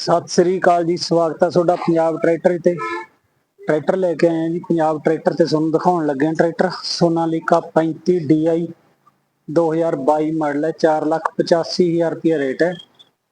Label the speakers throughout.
Speaker 1: ਸਤਿ ਸ੍ਰੀ ਅਕਾਲ ਜੀ, ਸਵਾਗਤ ਹੈ ਤੁਹਾਡਾ ਪੰਜਾਬ ਟਰੈਕਟਰ ਤੇ। ਟਰੈਕਟਰ ਲੈ ਕੇ ਆਏ ਹਾਂ ਜੀ, ਪੰਜਾਬ ਟਰੈਕਟਰ ਤੇ ਤੁਹਾਨੂੰ ਦਿਖਾਉਣ ਲੱਗੇ ਹਾਂ ਟਰੈਕਟਰ। ਸੋਨਾਲੀਕਾ 35 DI 2022 ਮਾਡਲ ਹੈ 485000 ਰੁਪਏ ਰੇਟ ਹੈ।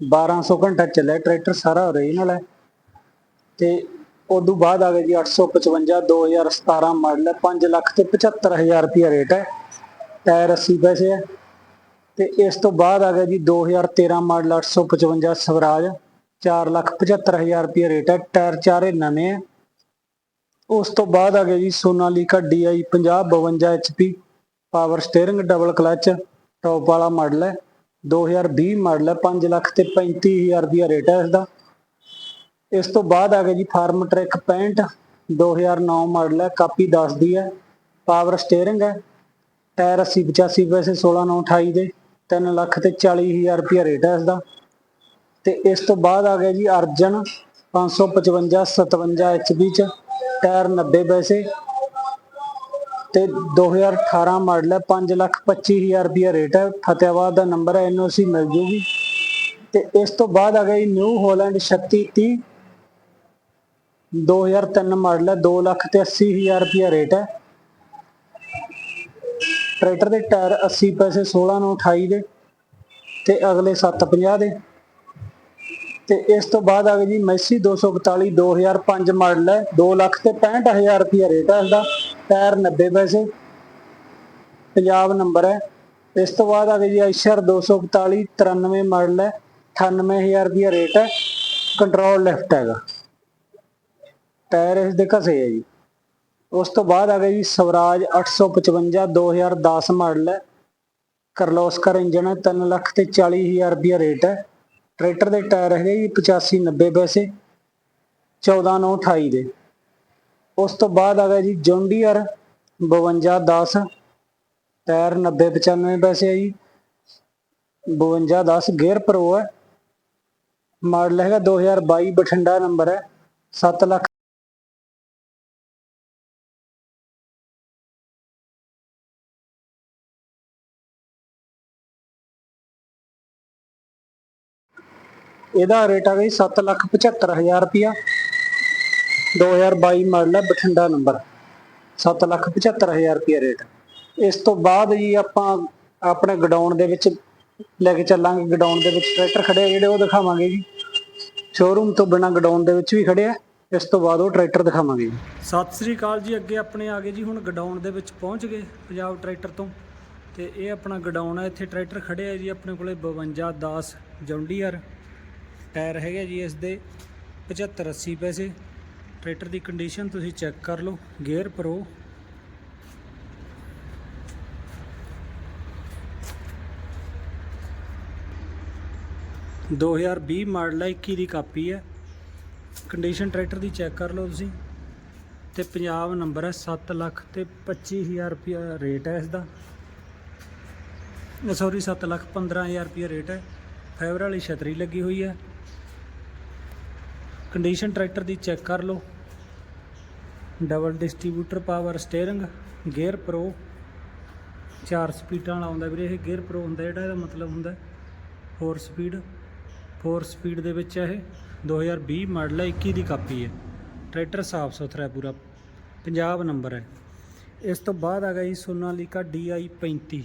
Speaker 1: 1200 ਘੰਟਾ ਚੱਲਿਆ ਟਰੈਕਟਰ, ਸਾਰਾ ਓਰੀਜਨਲ ਹੈ। ਤੇ ਉਦੋਂ ਬਾਅਦ ਆ ਗਿਆ ਜੀ 855 2017 ਮਾਡਲ ਹੈ 5 ਲੱਖ ਤੇ 75000 ਰੁਪਏ ਰੇਟ ਹੈ। ਟਾਇਰ 80 ਪੈਸੇ ਹੈ। ਤੇ ਇਸ ਤੋਂ ਬਾਅਦ ਆ ਗਿਆ ਜੀ 2013 ਮਾਡਲ 855 ਸਵਰਾਜ। 4 ਲੱਖ 75000 ਰੁਪਏ ਰੇਟ ਹੈ ਟਾਇਰ ਚਾਰੇ ਨਵੇਂ ਹੈ ਉਸ ਤੋਂ ਬਾਅਦ ਆ ਗਿਆ ਜੀ Sonalika DI 50 52 HP power steering double clutch, top ਵਾਲਾ ਮਾਡਲ ਹੈ। 2020 ਮਾਡਲ ਹੈ 5 ਲੱਖ ਤੇ 35000 ਰੁਪਏ ਰੇਟ ਹੈ ਇਸ ਦਾ ਇਸ ਤੋਂ ਬਾਅਦ ਆ ਗਿਆ ਜੀ ਫਾਰਮ ਟਰੈਕ 65 2009 ਮਾਡਲ ਹੈ, ਕਾਪੀ 10 ਦੀ ਹੈ। ਪਾਵਰ ਸਟੀਅਰਿੰਗ ਹੈ। ਟਾਇਰ 80 85 ਵੈਸੇ 16 9 28 ਦੇ 3 ਲੱਖ ਤੇ 40000 ਰੁਪਏ ਰੇਟ ਹੈ ਇਸ ਦਾ ਤੇ ਇਸ ਤੋਂ ਬਾਅਦ ਆ ਗਿਆ ਜੀ ਅਰਜਨ 555 57 HP ਚ, ਟਾਇਰ 90 ਪੈਸੇ ਤੇ 2018 ਮਾਡਲ ਹੈ 5 ਲੱਖ 25000 ਰੁਪਏ ਰੇਟ ਹੈ, ਫਤਿਆਬਾਦ ਦਾ ਨੰਬਰ ਹੈ ਐਨਓਸੀ ਮਿਲ ਜੂਗੀ ਤੇ ਇਸ ਤੋਂ ਬਾਅਦ ਆ ਗਿਆ ਜੀ ਨਿਊ ਹਾਲੈਂਡ 3630 2003 ਮਾਡਲ ਹੈ 2 ਲੱਖ ਤੇ 80000 ਰੁਪਏ ਰੇਟ ਹੈ। ਟਰੈਕਟਰ ਦੇ ਟਾਇਰ 80 ਪੈਸੇ 16 ਨੂੰ 28 ਦੇ ਤੇ ਅਗਲੇ 750 ਦੇ। ਤੇ ਇਸ ਤੋਂ ਬਾਅਦ ਆ ਗਿਆ ਜੀ ਮੈਸੀ 241 2005 ਮਾਡਲ ਹੈ। 2 ਲੱਖ ਤੇ 65000 ਰੁਪਏ ਰੇਟ ਹੈ ਇਸਦਾ। ਟਾਇਰ 90 ਪੈਸੇ। ਪੰਜਾਬ ਨੰਬਰ ਹੈ। ਇਸ ਤੋਂ ਬਾਅਦ ਆ ਗਿਆ ਜੀ ਆਈਸ਼ਰ 241 93 ਮਾਡਲ ਹੈ। 98000 ਰੁਪਏ ਰੇਟ ਹੈ। ਕੰਟਰੋਲ ਲੈਫਟ ਹੈਗਾ। ਟਾਇਰ ਇਸ ਦੇ ਘਸੇ ਹੈ ਜੀ। ਉਸ ਤੋਂ ਬਾਅਦ ਆ ਗਿਆ ਜੀ ਸਵਰਾਜ 855 2010 ਮਾਡਲ ਹੈ। ਕਰਲੋਸਕਰ ਇੰਜਨ ਹੈ। 3 ਲੱਖ ਤੇ 40000 ਰੁਪਏ ਰੇਟ ਹੈ। ਟਰੈਕਟਰ ਦੇ ਟਾਇਰ ਹੈਗੇ ਜੀ 85 90 ਪੈਸੇ 14 9 28 ਦੇ। ਉਸ ਤੋਂ ਬਾਅਦ ਆ ਗਿਆ ਜੀ, ਜੌਂਡੀਅਰ 52 10 ਟਾਇਰ 90 95 ਪੈਸੇ ਹੈ ਜੀ। 52 10 ਗੇਅਰ ਪ੍ਰੋ ਹੈ। ਮਾਡਲ ਹੈਗਾ 2022 ਬਠਿੰਡਾ ਨੰਬਰ ਹੈ 7 ਲੱਖ ਇਹਦਾ ਰੇਟ ਆ ਗਈ 7 ਲੱਖ 75000 ਰੁਪਿਆ 2022 ਮਾਡਲ ਹੈ ਬਠਿੰਡਾ ਨੰਬਰ। 7 ਲੱਖ 75000 ਰੁਪਿਆ ਰੇਟ ਇਸ ਤੋਂ ਬਾਅਦ ਜੀ ਆਪਾਂ ਆਪਣੇ ਗਡਾਊਨ ਦੇ ਵਿੱਚ ਲੈ ਕੇ ਚੱਲਾਂਗੇ। ਗਡਾਊਨ ਦੇ ਵਿੱਚ ਟਰੈਕਟਰ ਖੜੇ ਆ ਜਿਹੜੇ ਉਹ ਦਿਖਾਵਾਂਗੇ ਜੀ। ਸ਼ੋਰੂਮ ਤੋਂ ਬਿਨਾ ਗਡਾਊਨ ਦੇ ਵਿੱਚ ਵੀ ਖੜੇ ਆ। ਇਸ ਤੋਂ ਬਾਅਦ ਉਹ ਟਰੈਕਟਰ ਦਿਖਾਵਾਂਗੇ ਜੀ। ਸਤਿ ਸ੍ਰੀ ਅਕਾਲ ਜੀ। ਅੱਗੇ ਆਪਣੇ ਆ ਗਏ ਜੀ, ਹੁਣ ਗਡਾਊਨ ਦੇ ਵਿੱਚ ਪਹੁੰਚ ਗਏ ਪੰਜਾਬ ਟਰੈਕਟਰ ਤੋਂ। ਤੇ ਇਹ ਆਪਣਾ ਗਡਾਊਨ ਹੈ ਇੱਥੇ ਟਰੈਕਟਰ ਖੜੇ ਆ ਜੀ ਆਪਣੇ ਕੋਲੇ 52 10 ਜੌਂਡੀਅਰ। ਟਾਇਰ ਹੈਗੇ ਜੀ ਇਸ ਦੇ 75 80 ਪੈਸੇ। ਟਰੈਕਟਰ ਦੀ ਕੰਡੀਸ਼ਨ ਤੁਸੀਂ ਚੈੱਕ ਕਰ ਲਓ ਗੇਅਰ ਪ੍ਰੋ ਦੋ ਹਜ਼ਾਰ ਵੀਹ ਮਾਡਲ ਹੈ 21 ਦੀ ਕਾਪੀ ਹੈ ਕੰਡੀਸ਼ਨ ਟਰੈਕਟਰ ਦੀ ਚੈੱਕ ਕਰ ਲਓ ਤੁਸੀਂ। ਤੇ ਪੰਜਾਬ ਨੰਬਰ ਹੈ 7 ਲੱਖ ਤੇ 25000 ਰੁਪਿਆ ਰੇਟ ਹੈ ਇਸ ਦਾ ਸੌਰੀ 7 ਲੱਖ 15000 ਰੁਪਿਆ ਰੇਟ ਹੈ ਫਾਈਬਰ ਵਾਲੀ ਛਤਰੀ ਲੱਗੀ ਹੋਈ ਹੈ ਕੰਡੀਸ਼ਨ ਟਰੈਕਟਰ ਦੀ ਚੈੱਕ ਕਰ ਲਓ। Double distributor power steering, gear pro. ਚਾਰ ਸਪੀਡਾਂ ਵਾਲਾ ਆਉਂਦਾ ਵੀਰੇ, ਇਹ ਗੇਅਰ ਪ੍ਰੋ ਹੁੰਦਾ, ਜਿਹੜਾ ਇਹਦਾ ਮਤਲਬ ਹੁੰਦਾ 4 ਸਪੀਡ 4 ਸਪੀਡ ਦੇ ਵਿੱਚ ਹੈ ਇਹ 2020 ਮਾਡਲ ਹੈ 21 ਦੀ ਕਾਪੀ ਹੈ। ਟਰੈਕਟਰ ਸਾਫ਼ ਸੁਥਰਾ ਹੈ ਪੂਰਾ। ਪੰਜਾਬ ਨੰਬਰ ਹੈ। ਇਸ ਤੋਂ ਬਾਅਦ ਆ ਗਿਆ ਜੀ ਸੋਨਾਲੀਕਾ DI 35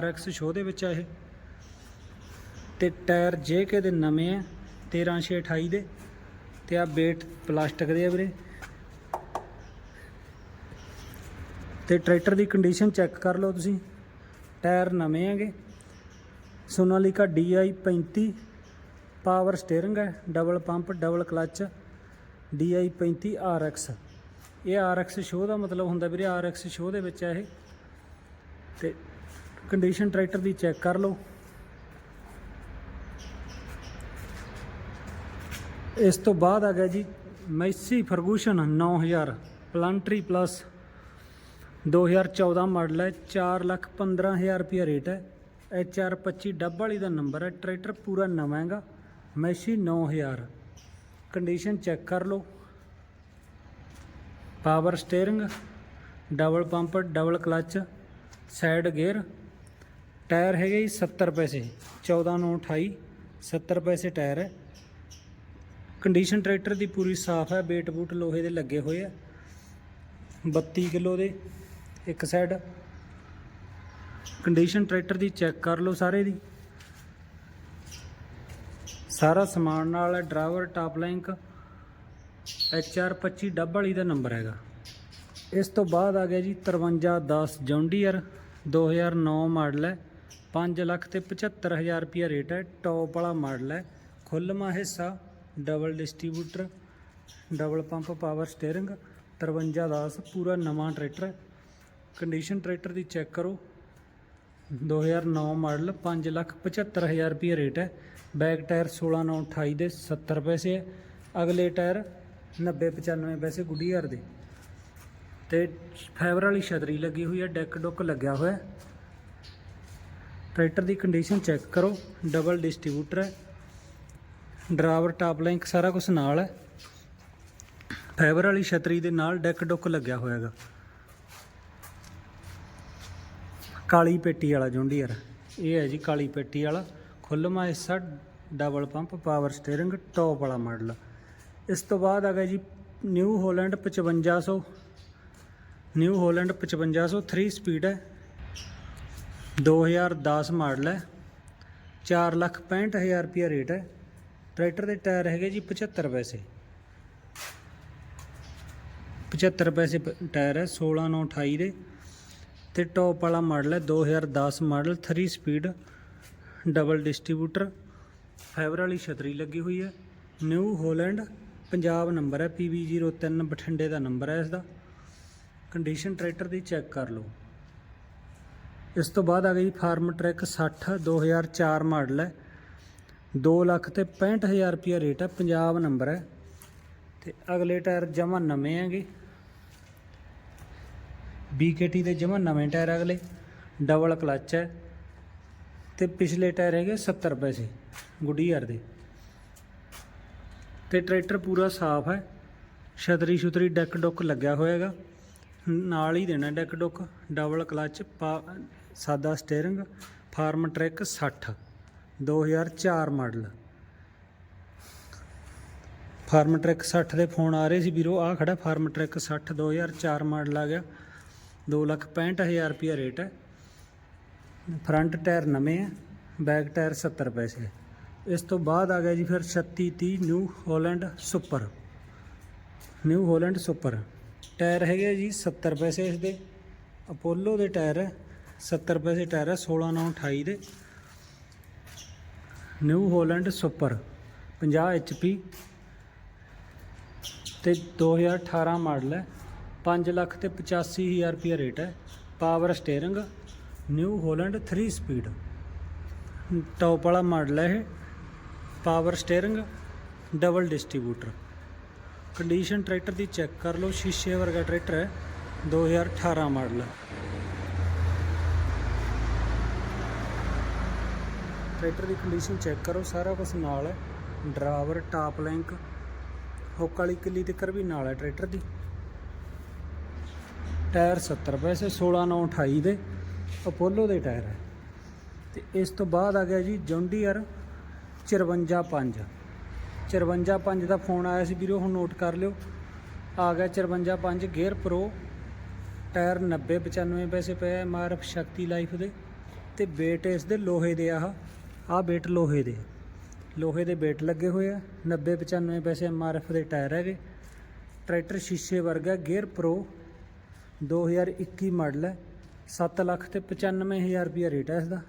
Speaker 1: RX ਸ਼ੋਅ ਦੇ ਵਿੱਚ ਹੈ ਇਹ। ਤੇ ਟਾਇਰ JK ਦੇ ਨਵੇਂ ਆ 13628 ਦੇ। ਤੇ ਆ ਬੇਟ ਪਲਾਸਟਿਕ ਦੇ ਆ ਵੀਰੇ। ਤੇ ਟਰੈਕਟਰ ਦੀ ਕੰਡੀਸ਼ਨ ਚੈੱਕ ਕਰ ਲਓ ਤੁਸੀਂ। ਟਾਇਰ ਨਵੇਂ ਹੈਗੇ। ਸੋਨਾਲੀਕਾ DI 35 ਪਾਵਰ ਸਟੀਅਰਿੰਗ ਹੈ double pump double clutch DI 35 RX ਇਹ RX ਸ਼ੋਅ ਦਾ ਮਤਲਬ ਹੁੰਦਾ ਵੀਰੇ RX ਸ਼ੋਅ ਦੇ ਵਿੱਚ ਹੈ ਇਹ। ਤੇ ਕੰਡੀਸ਼ਨ ਟਰੈਕਟਰ ਦੀ ਚੈੱਕ ਕਰ ਲਓ। ਇਸ ਤੋਂ ਬਾਅਦ ਆ ਗਿਆ ਜੀ Massey Ferguson 9000 planetary plus 2014 model ਹੈ 4 ਲੱਖ 15000 ਰੁਪਿਆ ਰੇਟ ਹੈ। HR 25 ਡੱਬ ਵਾਲੀ ਦਾ ਨੰਬਰ ਹੈ, ਟਰੈਕਟਰ ਪੂਰਾ ਨਵਾਂ ਹੈਗਾ, ਮੈਸੀ 9000 ਕੰਡੀਸ਼ਨ ਚੈੱਕ ਕਰ ਲਓ। Power steering, double pump, double clutch, side gear, tyre ਹੈਗੇ ਜੀ 70 ਪੈਸੇ 14 ਨੂੰ 28 70 ਪੈਸੇ ਟਾਇਰ ਹੈ। ਕੰਡੀਸ਼ਨ ਟਰੈਕਟਰ ਦੀ ਪੂਰੀ ਸਾਫ਼ ਹੈ, ਬੇਟ ਬੂਟ ਲੋਹੇ ਦੇ ਲੱਗੇ ਹੋਏ ਆ। 32 ਕਿਲੋ ਦੇ ਇੱਕ ਸਾਈਡ ਕੰਡੀਸ਼ਨ ਟਰੈਕਟਰ ਦੀ ਚੈੱਕ ਕਰ ਲਓ ਸਾਰੇ ਦੀ। ਸਾਰਾ ਸਮਾਨ ਨਾਲ ਹੈ, ਡਰਾਈਵਰ ਟਾਪ ਲਿੰਕ HR 25 ਡੱਬ ਵਾਲੀ ਦਾ ਨੰਬਰ ਹੈਗਾ। ਇਸ ਤੋਂ ਬਾਅਦ ਆ ਗਿਆ ਜੀ 5310 ਜੌਂਡੀਅਰ 2009 ਮਾਡਲ ਹੈ 5 ਲੱਖ ਤੇ 75000 ਰੁਪਿਆ ਰੇਟ ਹੈ ਟੌਪ ਵਾਲਾ ਮਾਡਲ ਹੈ, ਖੁੱਲ੍ਹਵਾਂ ਹਿੱਸਾ double distributor, double pump, power steering 5310 ਪੂਰਾ ਨਵਾਂ ਟਰੈਕਟਰ। ਕੰਡੀਸ਼ਨ ਟਰੈਕਟਰ ਦੀ ਚੈੱਕ ਕਰੋ। 2009 ਮਾਡਲ 5 ਲੱਖ 75000 ਰੁਪਏ ਰੇਟ ਹੈ। ਬੈਕ ਟਾਇਰ 16928 ਦੇ 70 ਪੈਸੇ ਹੈ। ਅਗਲੇ ਟਾਇਰ 90 95 ਪੈਸੇ ਗੁੱਡੀਅਰ ਦੇ। ਤੇ ਫਾਈਬਰ ਵਾਲੀ ਛਤਰੀ ਲੱਗੀ ਹੋਈ ਹੈ, ਡੈਕ ਡੁੱਕ ਲੱਗਿਆ ਹੋਇਆ ਟਰੈਕਟਰ ਦੀ ਕੰਡੀਸ਼ਨ ਚੈੱਕ ਕਰੋ। ਡਬਲ ਡਿਸਟ੍ਰੀਬਿਊਟਰ ਹੈ। ਡਰਾਈਵਰ ਟਾਪ ਲਿੰਕ ਸਾਰਾ ਕੁਝ ਨਾਲ ਹੈ। ਫਾਈਬਰ ਵਾਲੀ ਛਤਰੀ ਦੇ ਨਾਲ ਡੈਕ ਡੁੱਕ ਲੱਗਿਆ ਹੋਇਆ ਹੈਗਾ। ਕਾਲੀ ਪੇਟੀ ਵਾਲਾ ਜੁੰਡੀਅਰ। ਇਹ ਹੈ ਜੀ ਕਾਲੀ ਪੇਟੀ ਵਾਲਾ। ਖੁੱਲ੍ਹਵਾਂ ਹਿੱਸਾ double pump power steering top ਵਾਲਾ ਮਾਡਲ ਇਸ ਤੋਂ ਬਾਅਦ ਆ ਗਿਆ ਜੀ New Holland 5500 New Holland 5500 3 speed ਹੈ। 2010 ਮਾਡਲ ਹੈ। 4 ਲੱਖ 65000 ਰੁਪਿਆ ਰੇਟ ਹੈ। ਟਰੈਕਟਰ ਦੇ ਟਾਇਰ ਹੈਗੇ ਜੀ 75 ਪੈਸੇ। 75 ਪੈਸੇ ਪ- ਟਾਇਰ ਹੈ 16 9 28 ਦੇ। ਤੇ ਟੌਪ ਵਾਲਾ ਮਾਡਲ ਹੈ 2010 model 3 speed double distributor fibre ਵਾਲੀ ਛਤਰੀ ਲੱਗੀ ਹੋਈ ਹੈ। ਨਿਊ ਹੋਲੈਂਡ ਪੰਜਾਬ ਨੰਬਰ ਹੈ PB03 ਬਠਿੰਡੇ ਦਾ ਨੰਬਰ ਹੈ ਇਸ ਦਾ ਕੰਡੀਸ਼ਨ ਟਰੈਕਟਰ ਦੀ ਚੈੱਕ ਕਰ ਲਓ। ਇਸ ਤੋਂ ਬਾਅਦ ਆ ਗਈ ਫਾਰਮ ਟਰੈਕ 60 2004 ਮਾਡਲ ਹੈ। 2 ਲੱਖ ਤੇ 65000 ਰੁਪਿਆ ਰੇਟ ਹੈ ਪੰਜਾਬ ਨੰਬਰ ਹੈ ਤੇ ਅਗਲੇ ਟਾਇਰ ਜਮਾ ਨਵੇਂ ਹੈਗੇ। BKT ਦੇ ਜਮਾ ਨਵੇਂ ਟਾਇਰ ਅਗਲੇ। ਡਬਲ ਕਲੱਚ ਹੈ ਤੇ ਪਿਛਲੇ ਟਾਇਰ ਹੈਗੇ 70 ਪੈਸੇ ਗੁੱਡੀਅਰ ਦੇ। ਤੇ ਟਰੈਕਟਰ ਪੂਰਾ ਸਾਫ਼ ਹੈ ਛਤਰੀ ਛੁਤਰੀ ਡੈਕ ਡੁੱਕ ਲੱਗਿਆ ਹੋਇਆ ਹੈਗਾ ਨਾਲ ਹੀ ਦੇਣਾ ਡੈਕ ਡੁੱਕ, ਡਬਲ ਕਲੱਚ, ਪਾ- ਸਾਦਾ steering, Farmtrac 60 2004 model. Farmtrac 60 ਦੇ ਫੋਨ ਆ ਰਹੇ ਸੀ ਵੀਰੋ ਆ ਖੜਾ ਫਾਰਮ ਟਰੈਕ 60 2004 ਮਾਡਲ ਆ ਗਿਆ। 265000 ਰੁਪਿਆ ਰੇਟ ਹੈ। ਫਰੰਟ ਟਾਇਰ ਨਵੇਂ ਹੈ, ਬੈਕ ਟਾਇਰ 70 ਪੈਸੇ ਇਸ ਤੋਂ ਬਾਅਦ ਆ ਗਿਆ ਜੀ ਫਿਰ 3630 New Holland super. New Holland super. Tyre ਹੈਗੇ ਜੀ 70 ਪੈਸੇ ਇਸ ਦੇ। ਅਪੋਲੋ ਦੇ ਟਾਇਰ ਹੈ 70 ਪੈਸੇ ਟਾਇਰ ਹੈ 16 9 28 ਦੇ। ਨਿਊ ਹੋਲੈਂਡ ਸੁਪਰ 50 HP ਤੇ 2018 ਮਾਡਲ ਹੈ। 5 ਲੱਖ ਤੇ 85000 ਰੁਪਏ ਰੇਟ ਹੈ। Power steering, New Holland 3 speed. Top ਵਾਲਾ ਮਾਡਲ ਹੈ ਇਹ। Power steering, double distributor. Condition tractor ਦੀ ਚੈੱਕ ਕਰ ਲਓ, ਸ਼ੀਸ਼ੇ ਵਰਗਾ ਟਰੈਕਟਰ ਹੈ। 2018 ਮਾਡਲ ਟਰੈਕਟਰ ਦੀ ਕੰਡੀਸ਼ਨ ਚੈੱਕ ਕਰੋ, ਸਾਰਾ ਕੁਝ ਨਾਲ ਹੈ। ਡਰਾਈਵਰ ਟਾਪ ਲਿੰਕ ਹੁੱਕ ਵਾਲੀ ਕਿੱਲੀ ਤਿੱਕਰ ਵੀ ਨਾਲ ਹੈ ਟਰੈਕਟਰ ਦੀ। ਟਾਇਰ 70 ਪੈਸੇ 16 9 28 ਦੇ, ਅਪੋਲੋ ਦੇ ਟਾਇਰ ਹੈ। ਤੇ ਇਸ ਤੋਂ ਬਾਅਦ ਆ ਗਿਆ ਜੀ ਜੌਂਡੀਅਰ 545 545 ਦਾ ਫੋਨ ਆਇਆ ਸੀ ਵੀਰੋ, ਹੁਣ ਨੋਟ ਕਰ ਲਿਓ। ਆ ਗਿਆ 545 ਗੇਅਰ ਪ੍ਰੋ ਟਾਇਰ 90 95 ਪੈਸੇ ਪਏ ਐਮਆਰਐਫ ਸ਼ਕਤੀ ਲਾਈਫ ਦੇ। ਤੇ ਬੇਟ ਇਸ ਦੇ ਲੋਹੇ ਦੇ ਆਹ। ਆਹ ਬੇਟ ਲੋਹੇ ਦੇ। ਲੋਹੇ ਦੇ ਬੇਟ ਲੱਗੇ ਹੋਏ ਆ। 90 95 ਪੈਸੇ ਐਮਆਰਐਫ ਦੇ ਟਾਇਰ ਹੈਗੇ। ਟਰੈਕਟਰ ਸ਼ੀਸ਼ੇ ਵਰਗਾ, ਗੇਅਰ ਪ੍ਰੋ 2021 ਮਾਡਲ ਹੈ। 7 ਲੱਖ ਤੇ 95000 ਰੁਪਿਆ ਰੇਟ ਹੈ ਇਸ ਦਾ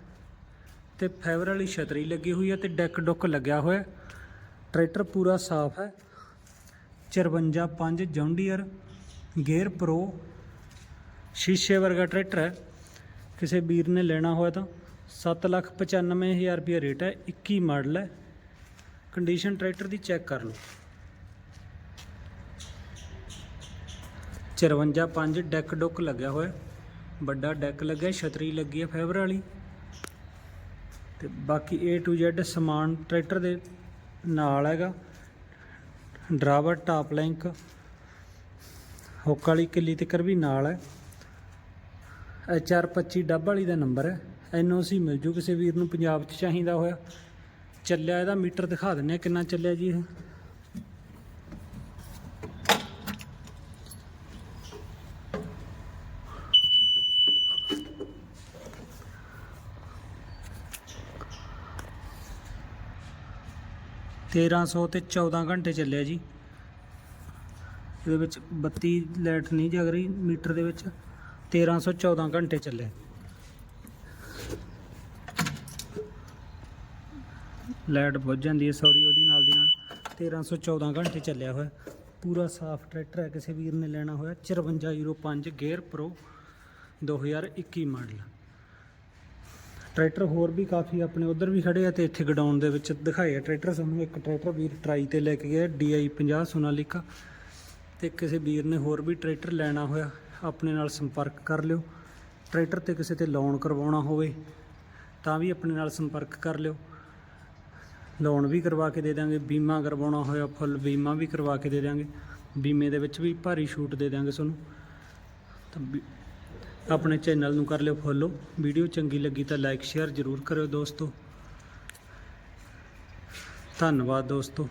Speaker 1: ਤੇ ਫਾਈਬਰ ਵਾਲੀ ਛਤਰੀ ਲੱਗੀ ਹੋਈ ਹੈ ਤੇ ਡੈਕ ਡੁੱਕ ਲੱਗਿਆ ਹੋਇਆ ਟਰੈਕਟਰ ਪੂਰਾ ਸਾਫ਼ ਹੈ। 545 ਜੌਂਡੀਅਰ ਗੇਅਰ ਪ੍ਰੋ, ਸ਼ੀਸ਼ੇ ਵਰਗਾ ਟਰੈਕਟਰ ਹੈ। ਕਿਸੇ ਵੀਰ ਨੇ ਲੈਣਾ ਹੋਇਆ ਤਾਂ। 7 ਲੱਖ 95000 ਰੁਪਿਆ ਰੇਟ ਹੈ 21 ਮਾਡਲ ਹੈ। ਕੰਡੀਸ਼ਨ ਟਰੈਕਟਰ ਦੀ ਚੈੱਕ ਕਰ ਲਓ। 545 ਡੈਕ ਡੁੱਕ ਲੱਗਿਆ ਹੋਇਆ ਵੱਡਾ ਡੈਕ ਲੱਗਿਆ, ਛਤਰੀ ਲੱਗੀ ਹੈ ਫਾਈਬਰ ਵਾਲੀ। ਤੇ ਬਾਕੀ A to Z ਸਮਾਨ ਟਰੈਕਟਰ ਦੇ ਨਾਲ ਹੈਗਾ। ਡਰਾਵਰ, ਟਾਪ ਲਿੰਕ, ਹੁੱਕ ਵਾਲੀ ਕਿੱਲੀ ਤਿੱਕਰ ਵੀ ਨਾਲ ਹੈ। HR 25 ਡੱਬ ਵਾਲੀ ਦਾ ਨੰਬਰ ਹੈ। ਐਨਓਸੀ ਮਿਲ ਜੂ ਕਿਸੇ ਵੀਰ ਨੂੰ ਪੰਜਾਬ 'ਚ ਚਾਹੀਦਾ ਹੋਇਆ। ਚੱਲਿਆ ਇਹਦਾ ਮੀਟਰ ਦਿਖਾ ਦਿੰਨੇ ਆ ਕਿੰਨਾ ਚੱਲਿਆ ਜੀ ਇਹ। ਤੇਰਾਂ ਸੌ ਤੇ 14 ਘੰਟੇ ਚੱਲਿਆ ਜੀ। ਇਹਦੇ ਵਿੱਚ ਬੱਤੀ ਲਾਈਟ ਨਹੀਂ ਜਗ ਰਹੀ ਮੀਟਰ ਦੇ ਵਿੱਚ। 1314 ਘੰਟੇ ਚੱਲੇ। ਲਾਈਟ ਬੁੱਝ ਜਾਂਦੀ ਹੈ ਸੌਰੀ ਉਹਦੀ ਨਾਲ ਦੀ ਨਾਲ। 1314 ਘੰਟੇ ਚੱਲਿਆ ਹੋਇਆ। ਪੂਰਾ ਸਾਫ਼ ਟਰੈਕਟਰ ਹੈ ਕਿਸੇ ਵੀਰ ਨੇ ਲੈਣਾ ਹੋਇਆ। 5405 ਗੇਅਰ ਪ੍ਰੋ 2021 ਮਾਡਲ ਟਰੈਕਟਰ ਹੋਰ ਵੀ ਕਾਫੀ ਆਪਣੇ ਉਧਰ ਵੀ ਖੜੇ ਆ ਤੇ ਇੱਥੇ ਗਡਾਊਨ ਦੇ ਵਿੱਚ ਦਿਖਾਏ ਆ ਟਰੈਕਟਰ। ਸਾਨੂੰ ਇੱਕ ਟਰੈਕਟਰ ਵੀਰ ਟਰਾਈ ਤੇ ਲੈ ਕੇ ਗਿਆ DI 50 ਸੋਨਾਲੀਕਾ। ਤੇ ਕਿਸੇ ਵੀਰ ਨੇ ਹੋਰ ਵੀ ਟਰੈਕਟਰ ਲੈਣਾ ਹੋਇਆ, ਆਪਣੇ ਨਾਲ ਸੰਪਰਕ ਕਰ ਲਿਓ। ਟਰੈਕਟਰ ਤੇ ਕਿਸੇ ਤੇ ਲੋਨ ਕਰਵਾਉਣਾ ਹੋਵੇ, ਤਾਂ ਵੀ ਆਪਣੇ ਨਾਲ ਸੰਪਰਕ ਕਰ ਲਿਓ। ਲੋਨ ਵੀ ਕਰਵਾ ਕੇ ਦੇ ਦਾਂਗੇ ਬੀਮਾ ਕਰਵਾਉਣਾ ਹੋਇਆ ਫੁੱਲ ਬੀਮਾ ਵੀ ਕਰਵਾ ਕੇ ਦੇ ਦਾਂਗੇ ਬੀਮੇ ਦੇ ਵਿੱਚ ਵੀ ਭਾਰੀ ਛੂਟ ਦੇ ਦਾਂਗੇ ਤੁਹਾਨੂੰ। ਤਾਂ ਵੀ- ਆਪਣੇ ਚੈਨਲ ਨੂੰ ਕਰ ਲਿਓ ਫੋਲੋ ਵੀਡੀਓ ਚੰਗੀ ਲੱਗੀ ਤਾਂ ਲਾਈਕ ਸ਼ੇਅਰ ਜ਼ਰੂਰ ਕਰਿਓ ਦੋਸਤੋ। ਧੰਨਵਾਦ ਦੋਸਤੋ।